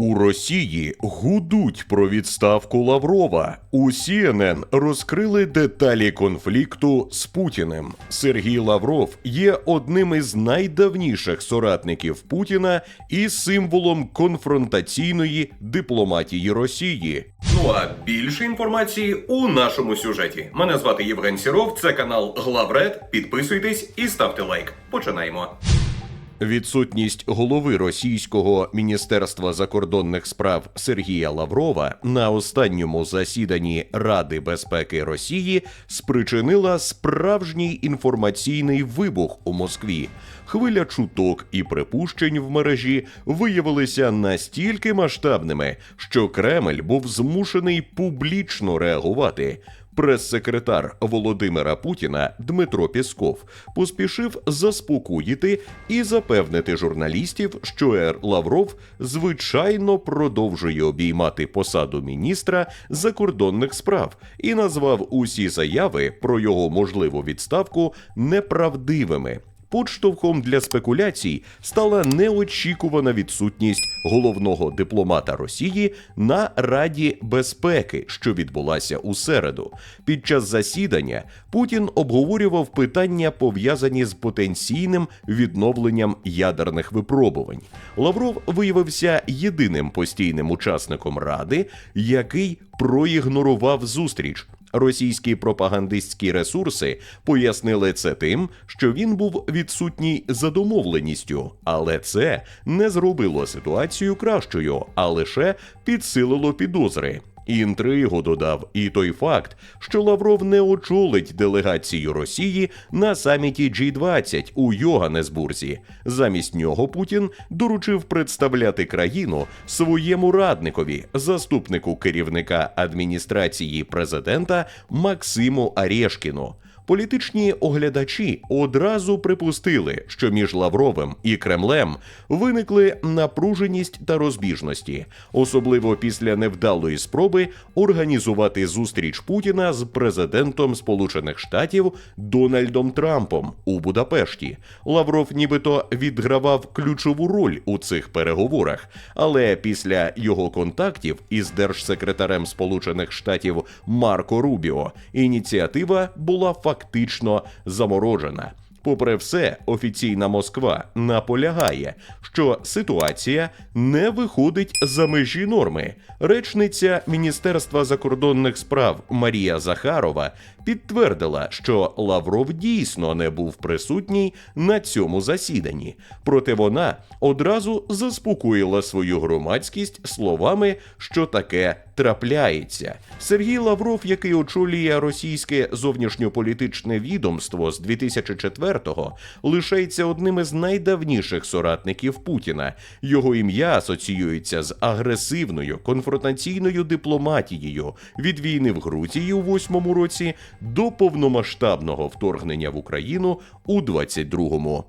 У Росії гудуть про відставку Лаврова. У CNN розкрили деталі конфлікту з Путіним. Сергій Лавров є одним із найдавніших соратників Путіна і символом конфронтаційної дипломатії Росії. Ну а більше інформації у нашому сюжеті. Мене звати Євген Сіров. Це канал Главред. Підписуйтесь і ставте лайк. Починаємо. Відсутність голови російського міністерства закордонних справ Сергія Лаврова на останньому засіданні Ради безпеки Росії спричинила справжній інформаційний вибух у Москві. Хвиля чуток і припущень в мережі виявилися настільки масштабними, що Кремль був змушений публічно реагувати. Прес-секретар Володимира Путіна Дмитро Пісков поспішив заспокоїти і запевнити журналістів, що Ер Лавров звичайно продовжує обіймати посаду міністра закордонних справ і назвав усі заяви про його можливу відставку неправдивими. Подштовхом для спекуляцій стала неочікувана відсутність головного дипломата Росії на Раді безпеки, що відбулася у середу. Під час засідання Путін обговорював питання, пов'язані з потенційним відновленням ядерних випробувань. Лавров виявився єдиним постійним учасником ради, який проігнорував зустріч. Російські пропагандистські ресурси пояснили це тим, що він був відсутній за домовленістю, але це не зробило ситуацію кращою, а лише підсилило підозри. Інтригу додав і той факт, що Лавров не очолить делегацію Росії на саміті G20 у Йоганнесбурзі. Замість нього Путін доручив представляти країну своєму радникові, заступнику керівника адміністрації президента Максиму Арешкіну. Політичні оглядачі одразу припустили, що між Лавровим і Кремлем виникли напруженість та розбіжності, особливо після невдалої спроби організувати зустріч Путіна з президентом Сполучених Штатів Дональдом Трампом у Будапешті. Лавров нібито відгравав ключову роль у цих переговорах, але після його контактів із держсекретарем Сполучених Штатів Марко Рубіо ініціатива була фактично заморожена. Попри все, офіційна Москва наполягає, що ситуація не виходить за межі норми. Речниця Міністерства закордонних справ Марія Захарова підтвердила, що Лавров дійсно не був присутній на цьому засіданні. Проте вона одразу заспокоїла свою громадськість словами, що таке трапляється. Сергій Лавров, який очолює російське зовнішньополітичне відомство з 2004-го, лишається одним із найдавніших соратників Путіна. Його ім'я асоціюється з агресивною конфронтаційною дипломатією від війни в Грузії у восьмому році до повномасштабного вторгнення в Україну у 22-му